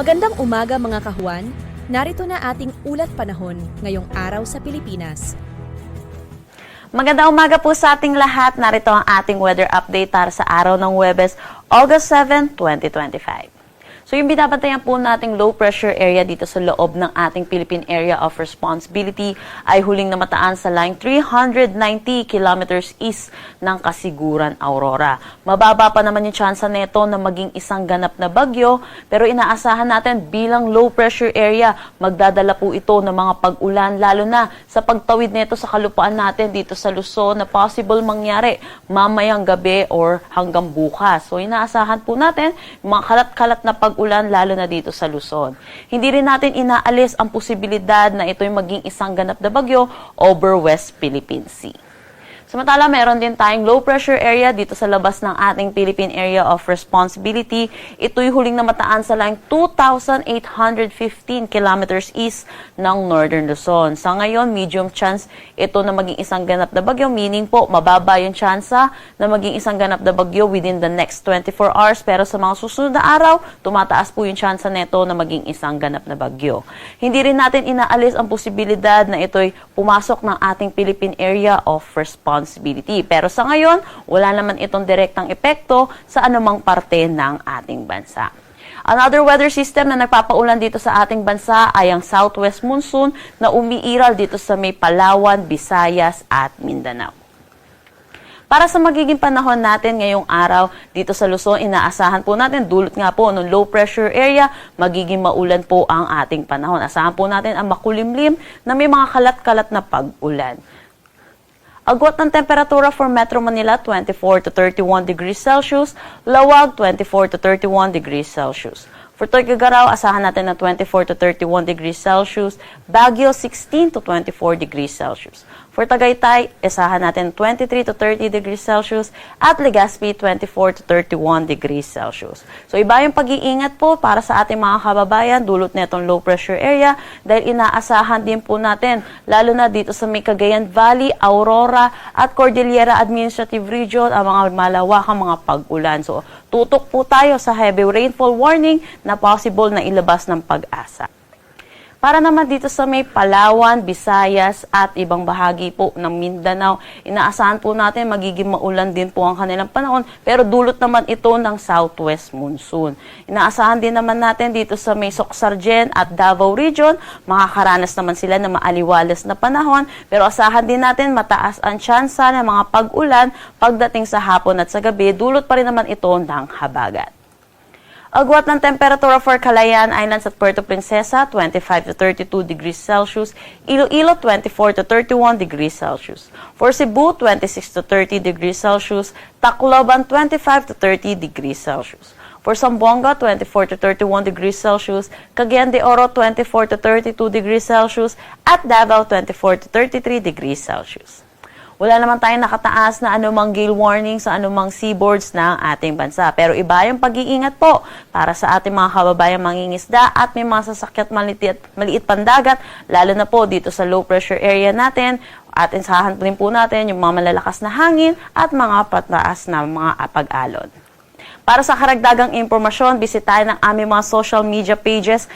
Magandang umaga mga kahuan. Narito na ating ulat panahon ngayong araw sa Pilipinas. Magandang umaga po sa ating lahat. Narito ang ating weather update para sa araw ng Webes, August 7, 2025. So yung binabantayan po nating low pressure area dito sa loob ng ating Philippine Area of Responsibility ay huling namataan sa line 390 kilometers east ng Kasiguran, Aurora. Mababa pa naman yung tsansa nito na maging isang ganap na bagyo pero inaasahan natin bilang low pressure area magdadala po ito ng mga pag-ulan lalo na sa pagtawid nito sa kalupaan natin dito sa Luzon na possible mangyari mamayang gabi or hanggang bukas. So inaasahan po natin mga kalat-kalat na pag-ulan lalo na dito sa Luzon. Hindi rin natin inaalis ang posibilidad na ito'y maging isang ganap na bagyo over West Philippine Sea. Samantala, meron din tayong low pressure area dito sa labas ng ating Philippine Area of Responsibility. Ito'y huling namataan sa line 2,815 kilometers east ng Northern Luzon. Sa ngayon, medium chance ito na maging isang ganap na bagyo, meaning po mababa yung tsansa na maging isang ganap na bagyo within the next 24 hours. Pero sa mga susunod na araw, tumataas po yung tsansa nito na maging isang ganap na bagyo. Hindi rin natin inaalis ang posibilidad na ito'y pumasok ng ating Philippine Area of Responsibility. Pero sa ngayon, wala naman itong direktang epekto sa anumang parte ng ating bansa. Another weather system na nagpapaulan dito sa ating bansa ay ang southwest monsoon na umiiral dito sa may Palawan, Visayas at Mindanao. Para sa magiging panahon natin ngayong araw dito sa Luzon, inaasahan po natin, dulot nga po ng low pressure area, magiging maulan po ang ating panahon. Asahan po natin ang makulimlim na may mga kalat-kalat na pag-ulan. Agwat ng temperatura for Metro Manila, 24 to 31 degrees Celsius. Lawag, 24 to 31 degrees Celsius. For Tuguegarao, asahan natin na 24 to 31 degrees Celsius. Baguio, 16 to 24 degrees Celsius. For Tagaytay, asahan natin 23 to 30 degrees Celsius. At Legazpi, 24 to 31 degrees Celsius. So iba yung pag-iingat po para sa ating mga kababayan dulot na itong low pressure area dahil inaasahan din po natin lalo na dito sa may Cagayan Valley, Aurora at Cordillera Administrative Region ang mga malawakang mga pag-ulan. So tutok po tayo sa heavy rainfall warning na possible na ilabas ng pag-asa. Para naman dito sa may Palawan, Visayas at ibang bahagi po ng Mindanao, inaasahan po natin magiging maulan din po ang kanilang panahon pero dulot naman ito ng southwest monsoon. Inaasahan din naman natin dito sa may Socsargen at Davao Region, makakaranas naman sila ng maaliwalas na panahon pero asahan din natin mataas ang tsansa ng mga pag-ulan pagdating sa hapon at sa gabi, dulot pa rin naman ito ng habagat. Agwat ng temperatura for Calayan Islands at Puerto Princesa, 25 to 32 degrees Celsius. Iloilo, 24 to 31 degrees Celsius. For Cebu, 26 to 30 degrees Celsius. Tacloban, 25 to 30 degrees Celsius. For Zamboanga, 24 to 31 degrees Celsius. Cagayan de Oro, 24 to 32 degrees Celsius. At Davao, 24 to 33 degrees Celsius. Wala naman tayong nakataas na anumang gale warning sa anumang seaboards ng ating bansa. Pero iba yung pag-iingat po para sa ating mga kababayang mangingisda at may mga sasakyan at maliit, maliit pandagat, lalo na po dito sa low pressure area natin. At insahan rin po natin yung mga malalakas na hangin at mga pataas na mga pag-alon. Para sa karagdagang impormasyon, bisitahin ang aming mga social media pages